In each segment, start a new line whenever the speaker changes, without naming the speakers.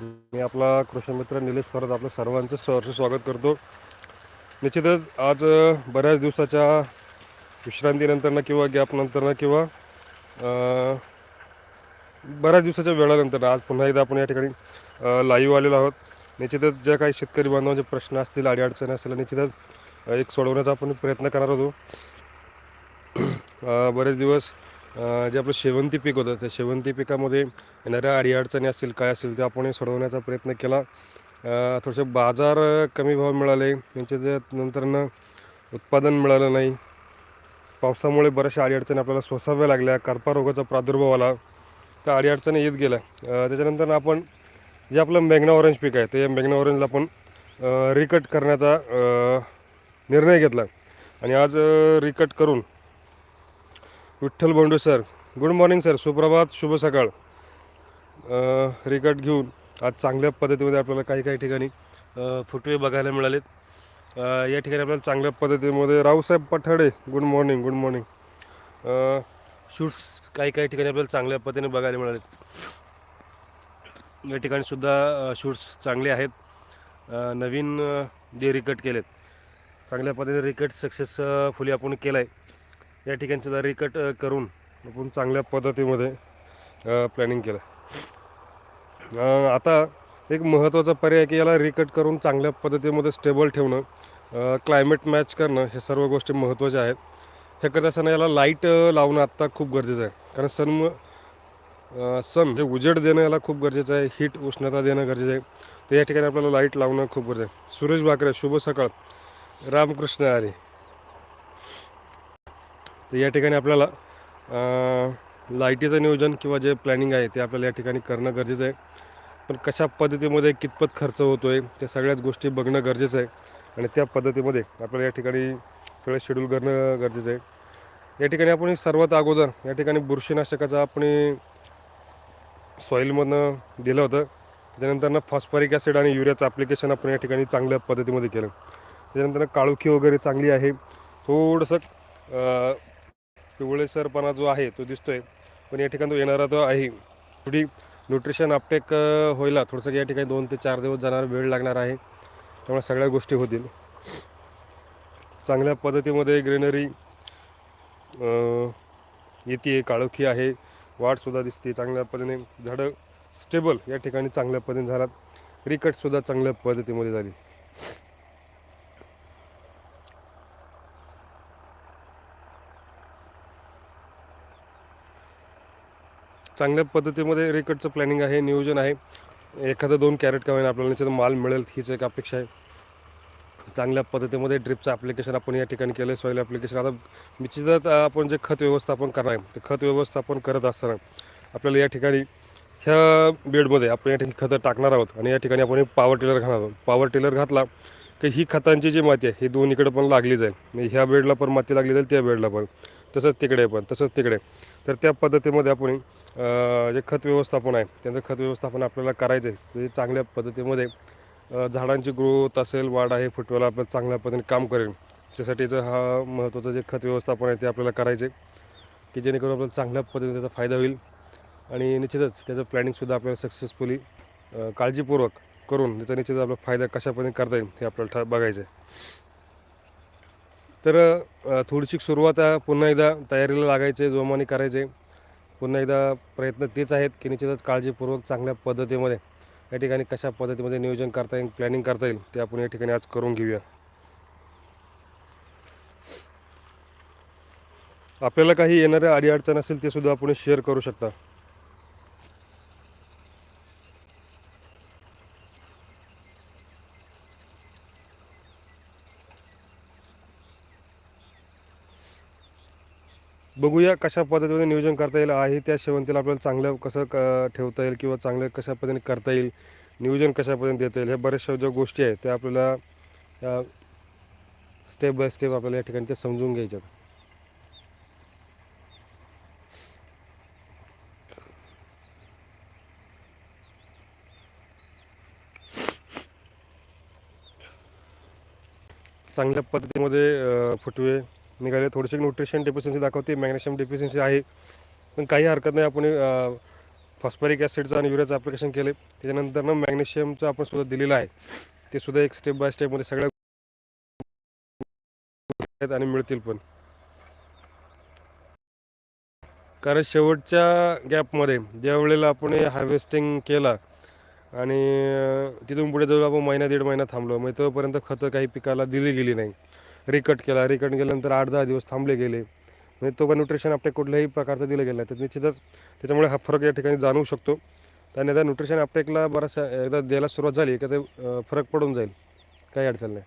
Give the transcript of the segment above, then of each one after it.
मी आपला कृषीमित्र निलेश थोरात आपलं सर्वांचं सहर्ष स्वागत करतो. निश्चितच आज बऱ्याच दिवसाच्या विश्रांतीनंतरनं किंवा गॅपनंतरनं किंवा बऱ्याच दिवसाच्या वेळानंतर आज पुन्हा एकदा आपण या ठिकाणी लाईव्ह आलेलो आहोत. निश्चितच ज्या काही शेतकरी बांधवांचे प्रश्न असतील अडीअडचणी असतील निश्चितच एक सोडवण्याचा आपण प्रयत्न करणार होतो. बरेच दिवस जे आपलं शेवंती पीक होतं त्या शेवंती पिकामध्ये येणाऱ्या अडीअडचणी असतील काय असतील ते आपण सोडवण्याचा प्रयत्न केला. थोडेसे बाजार कमी भाव मिळाले त्यांच्या जे नंतरनं उत्पादन मिळालं नाही. पावसामुळे बऱ्याचशा अडीअडचणी आपल्याला सोसाव्या लागल्या करपा रोगाचा प्रादुर्भाव आला. त्या अडीअडचणी येत गेल्या. त्याच्यानंतर आपण जे आपलं मेघना ऑरेंज पीक आहे ते मेघना ऑरेंजला आपण रिकट करण्याचा निर्णय घेतला. आणि आज रिकट करून Vitthal Bondu sir good morning sir सुप्रभात शुभ सकाळ. रिकट घेऊन आज चांगल्या पद्धतीमध्ये आपल्याला काही काही ठिकाणी फुटवे बघायला मिळालेत. या ठिकाणी आपल्याला चांगल्या पद्धतीमध्ये Raosaheb Pathade good morning good morning shoots काही काही ठिकाणी आपल्याला चांगल्या पद्धतीने बघायला मिळालेत. या ठिकाणी सुद्धा शूट्स चांगले आहेत. नवीन जे रिकट केलेत. चांगल्या पद्धतीने रिकट सक्सेसफुली आपण केलं आहे या ठिकाणी सुद्धा रिकट करून आपण चांगल्या पद्धतीमध्ये प्लॅनिंग केलं. आता एक महत्त्वाचा पर्याय आहे की याला रिकट करून चांगल्या पद्धतीमध्ये स्टेबल ठेवणं क्लायमेट मॅच करणं हे सर्व गोष्टी महत्त्वाच्या आहेत. हे करत असताना याला लाइट लावणं आत्ता खूप गरजेचं आहे. कारण सन सन जे उजेड देणं याला खूप गरजेचं आहे. हीट उष्णता देणं गरजेचं आहे. तर या ठिकाणी आपल्याला लाइट लावणं खूप गरजेचं आहे. सुरेश भाकरे शुभ सकाळ. रामकृष्ण आरे तर या ठिकाणी आपल्याला लाईटीचं नियोजन किंवा जे प्लॅनिंग आहे ते आपल्याला या ठिकाणी करणं गरजेचं आहे. पण कशा पद्धतीमध्ये कितपत खर्च होतो आहे त्या सगळ्याच गोष्टी बघणं गरजेचं आहे. आणि त्या पद्धतीमध्ये आपल्याला या ठिकाणी सगळं शेड्यूल करणं गरजेचं आहे. या ठिकाणी आपण सर्वात अगोदर या ठिकाणी बुरशीनाशकाचा आपण सॉईलमधनं दिलं होतं. त्याच्यानंतरनं फॉस्फरिक ॲसिड आणि युरियाचं ॲप्लिकेशन आपण या ठिकाणी चांगल्या पद्धतीमध्ये केलं. त्याच्यानंतर काळोखी वगैरे चांगली आहे. थोडंसं पिवळेसरपणा जो आहे तो दिसतोय. पण या ठिकाणी तो येणारा तो आहे. थोडी न्यूट्रिशन अपटेक होईला थोडंसं या ठिकाणी दोन ते चार दिवस जाणार वेळ लागणार आहे. त्यामुळे सगळ्या गोष्टी होतील. चांगल्या पद्धतीमध्ये ग्रीनरी येते काळोखी आहे. वाढसुद्धा दिसते चांगल्या पद्धतीने. झाडं स्टेबल या ठिकाणी चांगल्या पद्धतीने झालात. रिकटसुद्धा चांगल्या पद्धतीमध्ये झाली. चांगल्या पद्धतीमध्ये रिकटचं प्लॅनिंग आहे नियोजन आहे. एखादं दोन कॅरेट का होईना आपल्याला निश्चित माल मिळेल हीच एक अपेक्षा आहे. चांगल्या पद्धतीमध्ये ड्रिपचं ॲप्लिकेशन आपण या ठिकाणी केलं आहे सॉईल ॲप्लिकेशन आता निश्चितच आपण जे खत व्यवस्थापन करणार आहे ते खत व्यवस्थापन करत असताना आपल्याला या ठिकाणी ह्या बेडमध्ये आपण या ठिकाणी खतं टाकणार आहोत आणि या ठिकाणी आपण पॉवर टिलर घालणार आहोत. पॉवर टिलर घातला की ही खतांची जी माती आहे ही दोन्हीकडे पण लागली जाईल. म्हणजे ह्या बेडला पण माती लागली जाईल त्या बेडला पण. तसंच तिकडे पण तसंच तिकडे. तर त्या पद्धतीमध्ये आपण जे खत व्यवस्थापन आहे त्यांचं खत व्यवस्थापन आपल्याला करायचं आहे ते चांगल्या पद्धतीमध्ये झाडांची ग्रोथ असेल वाढ आहे फुटवायला आपल्याला चांगल्या पद्धतीने काम करेल त्यासाठीचं हा महत्त्वाचं जे खत व्यवस्थापन आहे ते आपल्याला करायचे की जेणेकरून आपल्याला चांगल्या पद्धतीने त्याचा फायदा होईल. आणि निश्चितच त्याचं प्लॅनिंगसुद्धा आपल्याला सक्सेसफुली काळजीपूर्वक करून त्याचा निश्चित आपला फायदा कशा पद्धतीने करता येईल हे आपल्याला ठा बघायचं आहे तर थोडीशी सुरुवात पुन्हा एकदा तयारीला लागायचे जोमाने करायचे पुन्हा एकदा प्रयत्न तेच आहेत की निश्चितच काळजीपूर्वक चांगल्या पद्धतीमध्ये या ठिकाणी कशा पद्धतीमध्ये नियोजन करता येईल प्लॅनिंग करता येईल ते आपण या ठिकाणी आज करून घेऊया. आपल्याला काही येणाऱ्या अडीअडचण असेल ते सुद्धा आपण शेअर करू शकता. बघूया कशा पद्धतीने नियोजन करता येईल. आहे त्या शेवंतीला आपल्याला चांगलं कसं क ठेवता येईल किंवा चांगलं कशा पद्धतीने करता येईल नियोजन कशा पद्धतीने देता येईल ह्या बऱ्याचशा ज्या गोष्टी आहेत त्या आपल्याला स्टेप बाय स्टेप आपल्याला या ठिकाणी ते समजून घ्यायच्यात चांगल्या पद्धतीमध्ये फुटवे निघाले. थोडीशी न्यूट्रिशन डेफिशियन्सी दाखवते. मॅग्नेशियम डेफिशियन्सी आहे. पण काही हरकत नाही. आपण फॉस्फरिक ॲसिडचं आणि युरियाचं ॲप्लिकेशन केले. त्याच्यानंतर ना मॅग्नेशियमचं आपण सुद्धा दिलेलं आहे. ते सुद्धा एक स्टेप बाय स्टेपमध्ये सगळ्या आणि मिळतील पण. कारण शेवटच्या गॅपमध्ये ज्या वेळेला आपण हार्वेस्टिंग केला आणि तिथून पुढे जवळ आपण महिना दीड महिना थांबलो. मग तोपर्यंत खतं काही पिकाला दिली गेली नाही. रिकट केला. रिकट केल्यानंतर आठ दहा दिवस थांबले गेले. म्हणजे तो पण न्यूट्रिशन आपल्या कुठल्याही प्रकारचं दिलं गेलं नाही. तर निश्चितच त्याच्यामुळे हा फरक या ठिकाणी जाणवू शकतो. आणि आता न्यूट्रिशन अपटेकला बराचसा एकदा द्यायला सुरुवात झाली का ते फरक पडून जाईल. काही अडचण नाही.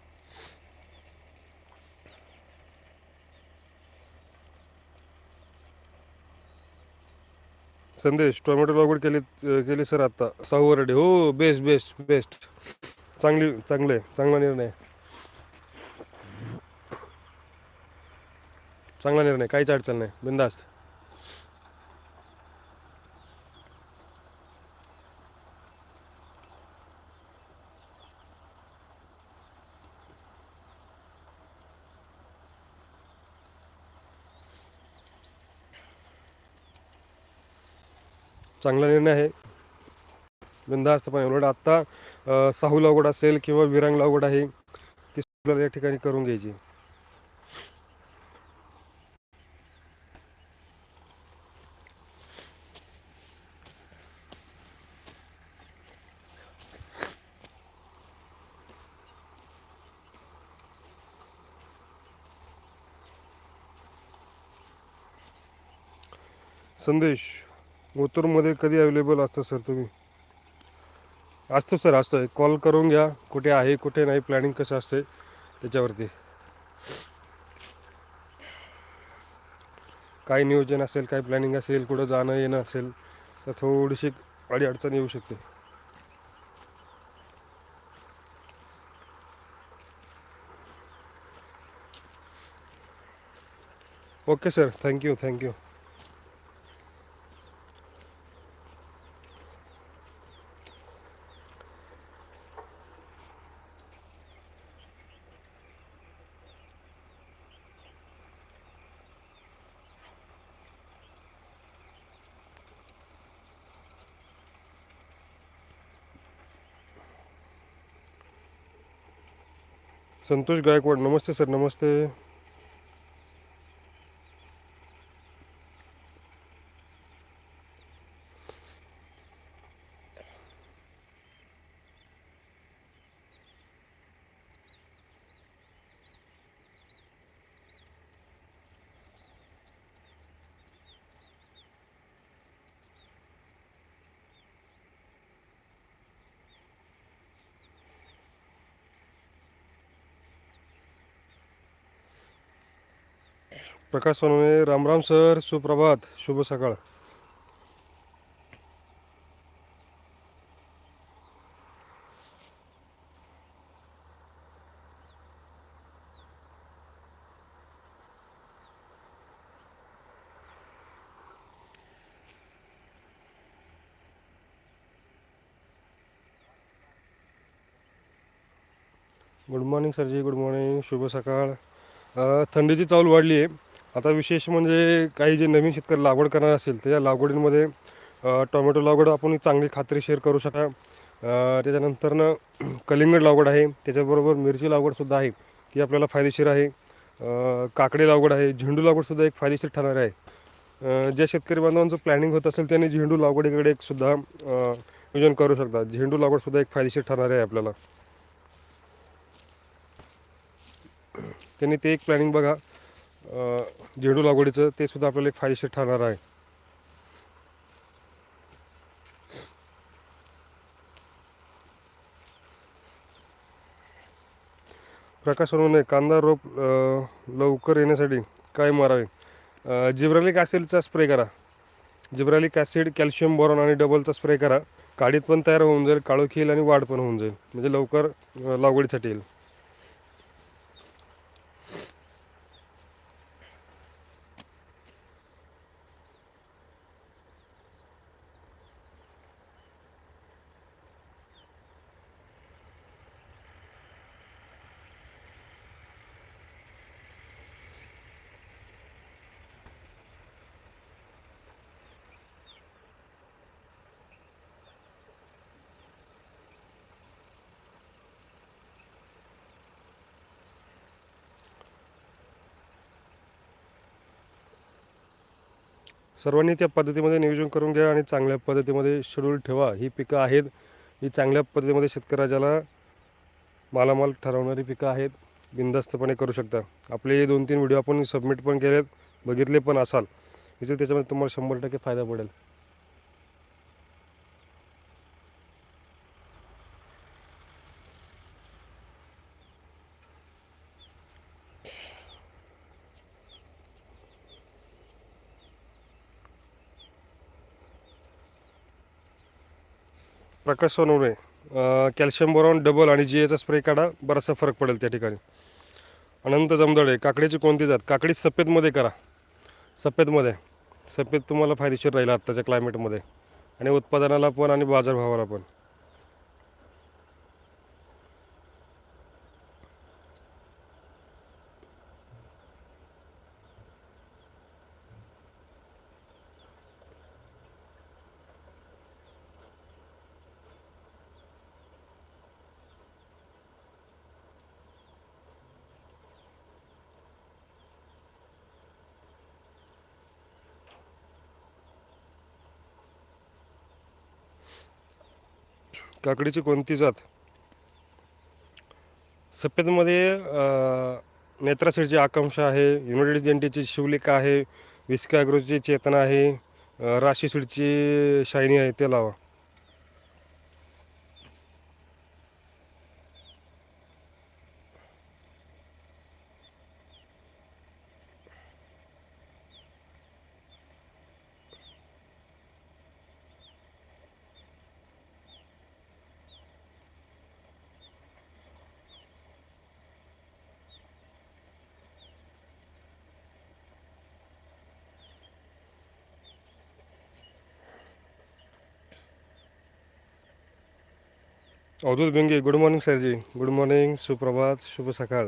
संदेश टोमॅटो लागवड केली केली सर आत्ता साहू वरडे. हो बेस्ट बेस्ट बेस्ट चांगली चांगलं आहे. चांगला निर्णय. चांगला निर्णय काहीच अडचण नाही. बिंदास्त. चांगला निर्णय आहे. बिंदास्तपणे उलट आत्ता साहू लागवड असेल किंवा विरांग लागवड आहे ती आपल्याला या ठिकाणी करून घ्यायची. संदेश ओतूरमध्ये कधी अवेलेबल असतं सर तुम्ही? असतो सर असतो. कॉल करून घ्या. कुठे आहे कुठे नाही प्लॅनिंग कसं असते त्याच्यावरती. काय नियोजन असेल काय प्लॅनिंग असेल कुठं जाणं येणं असेल तर थोडीशी अडी अडचण येऊ शकते. Okay sir thank you thank you Santosh Gaikwad Namaste sir नमस्ते. प्रकाश सोनवणे रामराम सर सुप्रभात शुभ सकाळ. गुड मॉर्निंग सरजी गुड मॉर्निंग शुभ सकाळ. थंडीची चावल वाढली आहे आता विशेष म्हणजे काही जे नवीन शेतकरी लागवड करणार असेल त्याच्या लागवडींमध्ये टोमॅटो लागवड आपण चांगली खात्रीशीर करू शकता. त्याच्यानंतरनं कलिंगड लागवड आहे त्याच्याबरोबर मिरची लागवडसुद्धा आहे ती आपल्याला फायदेशीर आहे. काकडे काकडी लागवड आहे झेंडू लागवडसुद्धा एक फायदेशीर ठरणार आहे. ज्या शेतकरी बांधवांचं प्लॅनिंग होत असेल त्यांनी झेंडू लागवडीकडे एक सुद्धा नियोजन करू शकतात झेंडू लागवडसुद्धा एक फायदेशीर ठरणार आहे आपल्याला. त्यांनी ते एक प्लॅनिंग बघा. झेंडू लागवडीचं ते सुद्धा आपल्याला एक फायदेशीर ठरणार आहे. प्रकाश सोनवणे कांदा रोप लवकर येण्यासाठी काय मारावे? जिब्रॅलिक जिब्रालिक ॲसिडचा स्प्रे करा. जिब्रालिक ॲसिड कॅल्शियम बोरॉन आणि डबलचा स्प्रे करा. काडीत पण तयार होऊन जाईल काळोखी येईल आणि वाढ पण होऊन जाईल. म्हणजे लवकर लागवडीसाठी येईल. सर्वांनी त्या पद्धतीमध्ये नियोजन करून घ्या आणि चांगल्या पद्धतीमध्ये शेड्यूल ठेवा. ही पिकं आहेत. ही चांगल्या पद्धतीमध्ये शेतकऱ्याला मालामाल ठरवणारी पिकं आहेत. बिंदास्तपणे करू शकता. आपले दोन तीन व्हिडिओ आपण सबमिट पण केलेत. बघितले पण असाल. इथे त्याच्यामध्ये तुम्हाला शंभर टक्के फायदा पडेल. Prakash Sonawane calcium boron double आणि जी एचा स्प्रे काढा बराचसा फरक पडेल त्या ठिकाणी. अनंत जमदळे काकडीची कोणती जात? काकडी सफेदमध्ये करा. सफेदमध्ये. सफेद तुम्हाला फायदेशीर राहील आत्ताच्या क्लायमेटमध्ये आणि उत्पादनाला पण आणि बाजारभावाला पण. काकडीची कोणती जात? सफेदमध्ये नेत्रासीडची आकांक्षा आहे युनायटेड जेंटीची शिवलिका आहे विस्काग्रोची चेतना आहे राशी सीडची शायनी आहे ते लावा. अवधूत बेंगे गुड मॉर्निंग सरजी. गुड मॉर्निंग सुप्रभात शुभ सकाळ.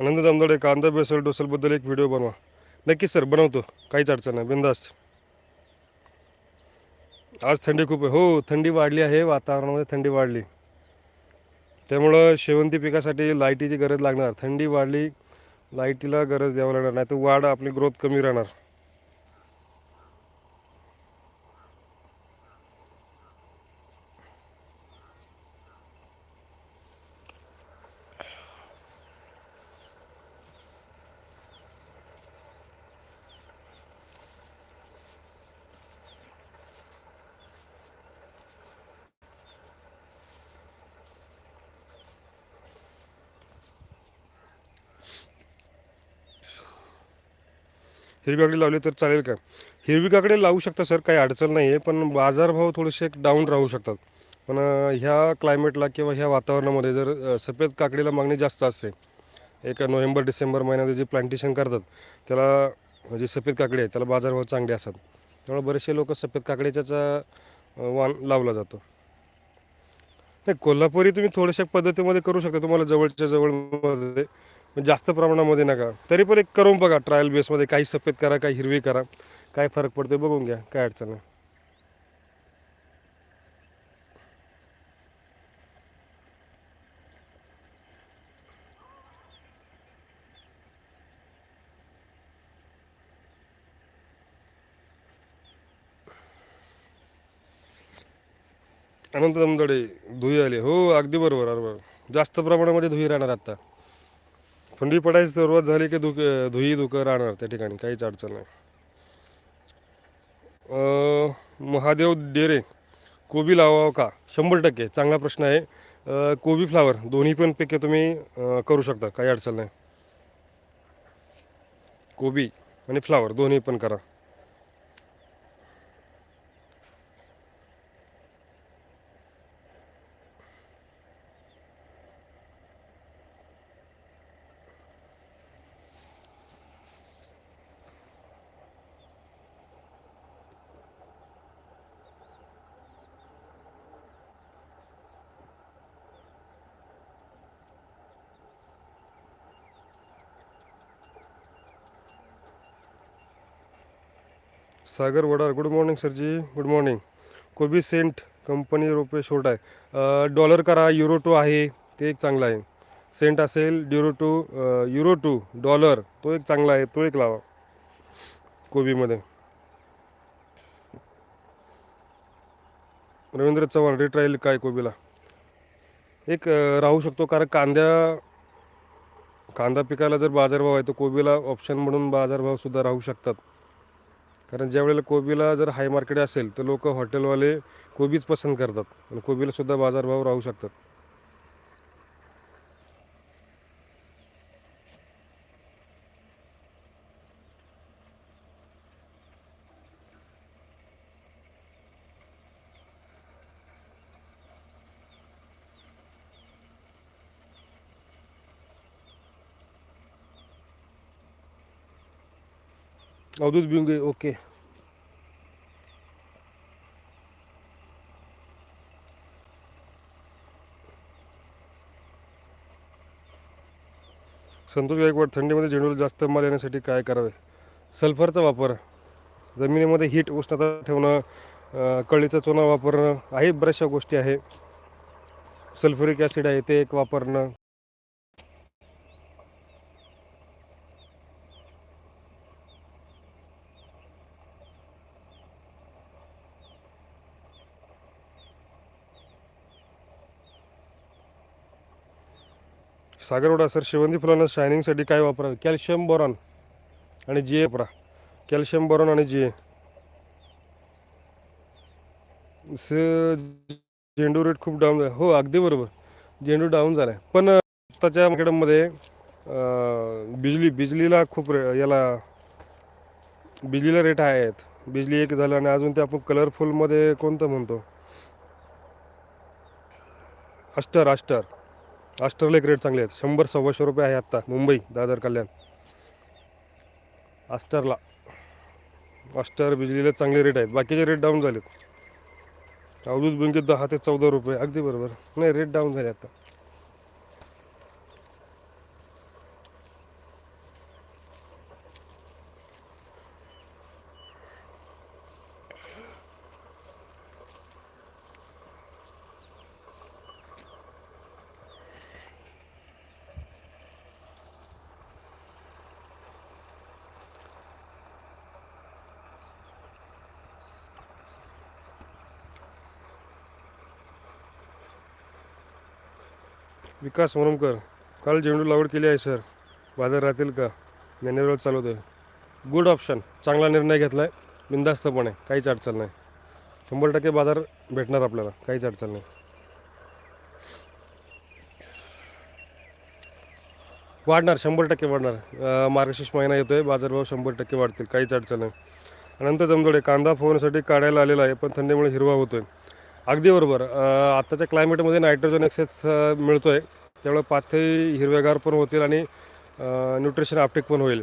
आनंद जामदाडे कांदा बेसल डोसलबद्दल एक व्हिडिओ बनवा. नक्कीच सर बनवतो. काहीच अडचण नाही. बिंदास. आज थंडी खूप आहे. हो थंडी वाढली आहे. वातावरणामध्ये थंडी वाढली. त्यामुळं शेवंती पिकासाठी लाईटीची गरज लागणार. थंडी वाढली लाईटीला गरज द्यावं लागणार नाही तर वाढ आपली ग्रोथ कमी राहणार. हिरवी काकडी लावली तर चालेल का? हिरवी काकडी लावू शकता सर काही अडचण नाही आहे पण बाजारभाव थोडेसे डाऊन राहू शकतात. पण ह्या क्लायमेटला किंवा ह्या वातावरणामध्ये जर सफेद काकडीला मागणी जास्त असते एक नोव्हेंबर डिसेंबर महिन्यात जे प्लांटेशन करतात त्याला म्हणजे सफेद काकडी आहे त्याला बाजारभाव चांगले असतात. त्यामुळे बरेचसे लोक सफेद काकडीच्याच वान वाण लावला जातो. नाही कोल्हापुरी तुम्ही थोड्याशा पद्धतीमध्ये करू शकता तुम्हाला जवळच्या जवळमध्ये जास्त प्रमाणामध्ये नका. तरी पण एक करून बघा ट्रायल बेसमध्ये काही सफेद करा काही हिरवी करा. काय फरक पडते बघून घ्या काय अडचण नाही. अनंत दमदडे धुई आले. हो अगदी बरोबर बरोबर जास्त प्रमाणामध्ये धुई राहणार आता. थंडी पडायची सुरुवात झाली की धुक धुई धुकं राहणार त्या ठिकाणी काहीच अडचण नाही. महादेव डेरे कोबी लावावं का? शंभर टक्के चांगला प्रश्न आहे. कोबी फ्लावर दोन्ही पण पिके तुम्ही करू शकता काही अडचण नाही. कोबी आणि फ्लावर दोन्ही पण करा. सागर वडार गुड मॉर्निंग सरजी. गुड मॉर्निंग कोबी सेंट कंपनी रोपे शॉर्ट आहे डॉलर करा युरो टू आहे. ते एक चांगलं आहे. सेंट असेल ड्युरो टू युरो टू डॉलर तो एक चांगला आहे. तो एक लावा. कोबीमध्ये रवींद्र चव्हाण रेट राहील काय कोबीला एक राहू शकतो. कारण कांद्या कांदा पिकाला जर बाजारभाव आहे तर कोबीला ऑप्शन म्हणून बाजारभावसुद्धा राहू शकतात. कारण ज्या वेळेला कोबीला जर हाय मार्केट असेल तर लोक हॉटेलवाले कोबीच पसंत करतात. आणि कोबीलासुद्धा बाजारभाव राहू शकतात. अवधूत बिंगे ओके. संतोष गायकवाड थंडीमध्ये झेंडूला जास्त माल येण्यासाठी काय करावे? सल्फरचा वापर जमिनीमध्ये हीट उष्णता ठेवणं कळीचा चुना वापरणं आहे बऱ्याचशा गोष्टी आहे. सल्फ्युरिक ॲसिड आहे ते एक वापरणं. सागरवडा सर शेवंती फुलांना शायनिंगसाठी काय वापरावे? कॅल्शियम बोरॉन आणि जी ए वापरा. कॅल्शियम बोरॉन आणि जी. ए स- झेंडू रेट खूप डाऊन झाला. हो अगदी बरोबर. झेंडू डाऊन झाला आहे पण आत्ताच्या मार्केटमध्ये बिजली बिजलीला खूप रे याला बिजलीला रेट आहेत. बिजली एक झालं आणि अजून ते आपण कलरफुलमध्ये कोणतं म्हणतो? अष्टर अष्टर अष्टरला एक रेट चांगले आहेत. शंभर सव्वाशे रुपये आहे आत्ता मुंबई दादर कल्याण. ऑस्टरला ऑस्टर बिजलीला चांगले रेट आहेत. बाकीचे रेट डाऊन झालेत. अवधूत बँकेत दहा ते चौदा रुपये. अगदी बरोबर. नाही रेट डाऊन झाले आता. विकास वरमकर काल झेंडू लागवड केली आहे सर. बाजार राहतील का? ज्ञानेश्वर चालवतो आहे गुड ऑप्शन चांगला निर्णय घेतला आहे बिंदास्तपणे काहीच अडचण नाही. शंभर टक्के बाजार भेटणार आपल्याला. काहीच अडचण नाही. वाढणार. शंभर टक्के वाढणार. मार्गशीर्ष महिना येतो आहे बाजारभाव शंभर टक्के वाढतील. काहीच अडचण नाही. अनंत जमदोडे. कांदा फवारण्यासाठी काढायला आलेला आहे पण थंडीमुळे हिरवा होतो आहे अगदी बरोबर. आत्ताच्या क्लायमेटमध्ये नायट्रोजन एक्सेस मिळतो आहे त्यामुळे पाथी हिरवेगार पण होतील आणि न्यूट्रिशन आपटेक पण होईल.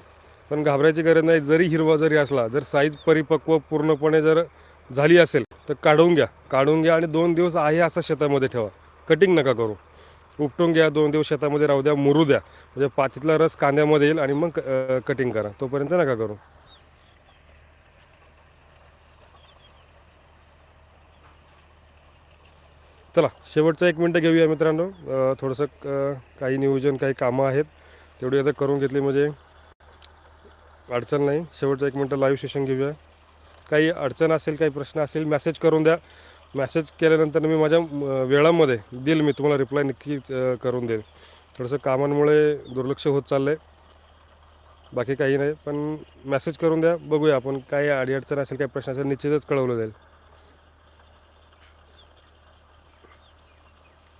पण घाबरायची गरज नाही जरी हिरवा जरी असला जर साईज परिपक्व पूर्णपणे जर झाली असेल तर काढून घ्या. काढून घ्या आणि दोन दिवस आहे असं शेतामध्ये ठेवा. कटिंग नका करू. उपटून घ्या दोन दिवस शेतामध्ये राहू द्या मुरू द्या. म्हणजे पातीतला रस कांद्यामध्ये येईल आणि मग कटिंग करा. तोपर्यंत नका करू. चला शेवटचं एक मिनटं घेऊया मित्रांनो. थोडंसं काही नियोजन काही कामं आहेत. तेवढी आता करून घेतली म्हणजे अडचण नाही. शेवटचं एक मिनटं लाईव्ह सेशन घेऊया. काही अडचण असेल काही प्रश्न असेल मेसेज करून द्या. मेसेज केल्यानंतर मी माझ्या वेळामध्ये देईल मी तुम्हाला रिप्लाय नक्कीच करून देईल. थोडंसं कामांमुळे दुर्लक्ष होत चाललं आहे बाकी काही नाही पण मेसेज करून द्या. बघूया आपण काय अडीअडचण असेल काही प्रश्न असेल निश्चितच कळवलं जाईल.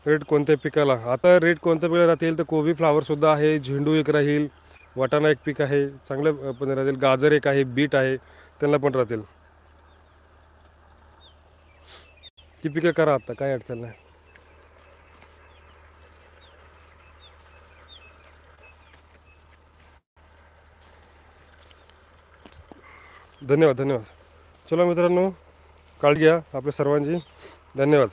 रेट कोणत्या पिकाला? आता रेट कोणत्या पिकाला राहतील? तर कोबी फ्लावरसुद्धा आहे झेंडू एक राहील वाटाणा एक पीक आहे चांगलं पण राहतील. गाजर एक आहे बीट आहे त्यांना पण राहतील. ती पिकं करा आता काय अडचण नाही. धन्यवाद धन्यवाद. चला मित्रांनो काळजी घ्या आपल्या सर्वांची. धन्यवाद.